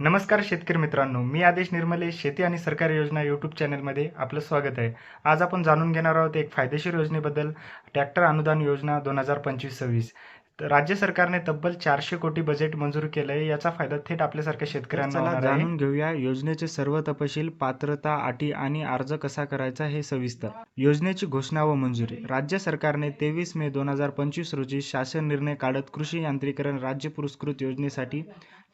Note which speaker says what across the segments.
Speaker 1: नमस्कार शेतकरी मित्रांनो मी आदेश निर्मले शेती आणि सरकारी योजना यूट्यूब चॅनलमध्ये आपलं स्वागत आहे. आज आपण जाणून घेणार आहोत एक फायदेशीर योजनेबद्दल ट्रॅक्टर अनुदान योजना दोन हजार पंचवीस सव्वीस. राज्य सरकारने तब्बल चारशे कोटी बजेट मंजूर केलं आहे याचा फायदा थेट आपल्यासारख्या शेतकऱ्यांना
Speaker 2: चला
Speaker 1: होणार आहे.
Speaker 2: जाणून घेऊया योजनेचे सर्व तपशील पात्रता अटी आणि अर्ज कसा करायचा हे सविस्तर. योजनेची घोषणा व मंजुरी. राज्य सरकारने तेवीस मे दोन हजार पंचवीस रोजी शासन निर्णय काढत कृषी यांत्रिकरण राज्य पुरस्कृत योजनेसाठी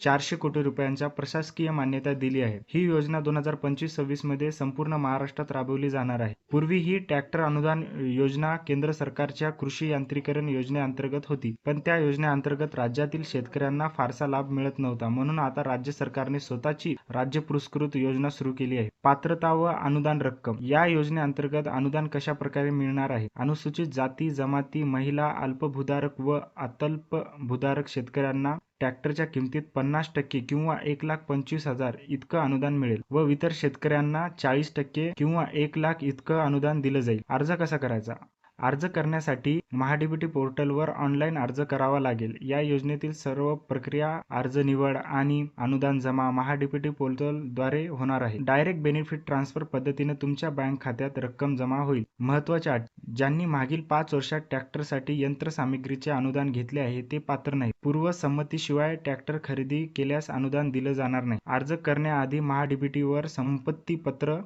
Speaker 2: चारशे कोटी रुपयांच्या प्रशासकीय मान्यता दिली आहे. ही योजना दोन हजार पंचवीस सव्वीसमध्ये संपूर्ण महाराष्ट्रात राबवली जाणार आहे. पूर्वी ही ट्रॅक्टर अनुदान योजना केंद्र सरकारच्या कृषी यांत्रिकरण योजनेअंतर्गत होती. पण त्या योजनेअंतर्गत राज्यातील शेतकऱ्यांना फारसा लाभ मिळत नव्हता. म्हणून आता राज्य सरकारने स्वतःची राज्य पुरस्कृत योजना सुरू केली आहे. पात्रता व अनुदान रक्कम. या योजनेअंतर्गत अनुदान कशा प्रकारे मिळणार आहे? अनुसूचित जाती जमाती महिला अल्पभूधारक व अत्यल्प भूधारक शेतकऱ्यांना ट्रॅक्टरच्या किमतीत पन्नास टक्के किंवा एक लाख पंचवीस हजार इतकं अनुदान मिळेल व इतर शेतकऱ्यांना चाळीस टक्के किंवा एक लाख इतकं अनुदान दिलं जाईल. अर्ज कसा करायचा? अर्ज करण्यासाठी महाडीबीटी पोर्टलवर ऑनलाईन अर्ज करावा लागेल. या योजनेतील सर्व प्रक्रिया अर्ज निवड आणि अनुदान जमा महाडीबीटी पोर्टलद्वारे होणार आहे. डायरेक्ट बेनिफिट ट्रान्सफर पद्धतीने तुमच्या बँक खात्यात रक्कम जमा होईल. महत्त्वाच्या ज्यांनी मागील पाच वर्षात ट्रॅक्टरसाठी यंत्रसामग्रीचे अनुदान घेतले आहे ते पात्र नाही. पूर्व संमतीशिवाय ट्रॅक्टर खरेदी केल्यास अनुदान दिलं जाणार नाही. अर्ज करण्याआधी महाडीबीटीवर संपत्ती पत्र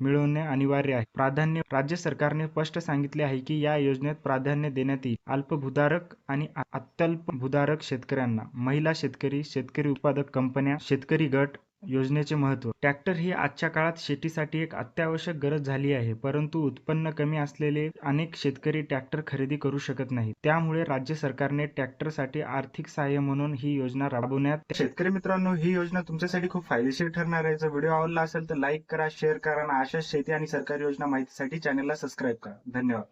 Speaker 2: मिळवणे अनिवार्य आहे. प्राधान्य राज्य सरकारने स्पष्ट सांगितले आहे की या योजनेत प्राधान्य देण्यात येईल. अल्पभूधारक आणि अत्यल्प भूधारक शेतकऱ्यांना महिला शेतकरी शेतकरी उत्पादक कंपन्या शेतकरी गट योजनेचे महत्त्व. ट्रॅक्टर ही आजच्या काळात शेतीसाठी एक अत्यावश्यक गरज झाली आहे परंतु उत्पन्न कमी असलेले अनेक शेतकरी ट्रॅक्टर खरेदी करू शकत नाही त्यामुळे राज्य सरकारने ट्रॅक्टरसाठी आर्थिक सहाय्य म्हणून ही योजना राबवण्यात
Speaker 1: शेतकरी मित्रांनो ही योजना तुमच्यासाठी खूप फायदेशीर ठरणार आहे. जर व्हिडिओ आवडला असेल तर लाईक करा शेअर करा आणि अशा शेती आणि सरकारी योजना माहितीसाठी चॅनलला सबस्क्राईब करा. धन्यवाद.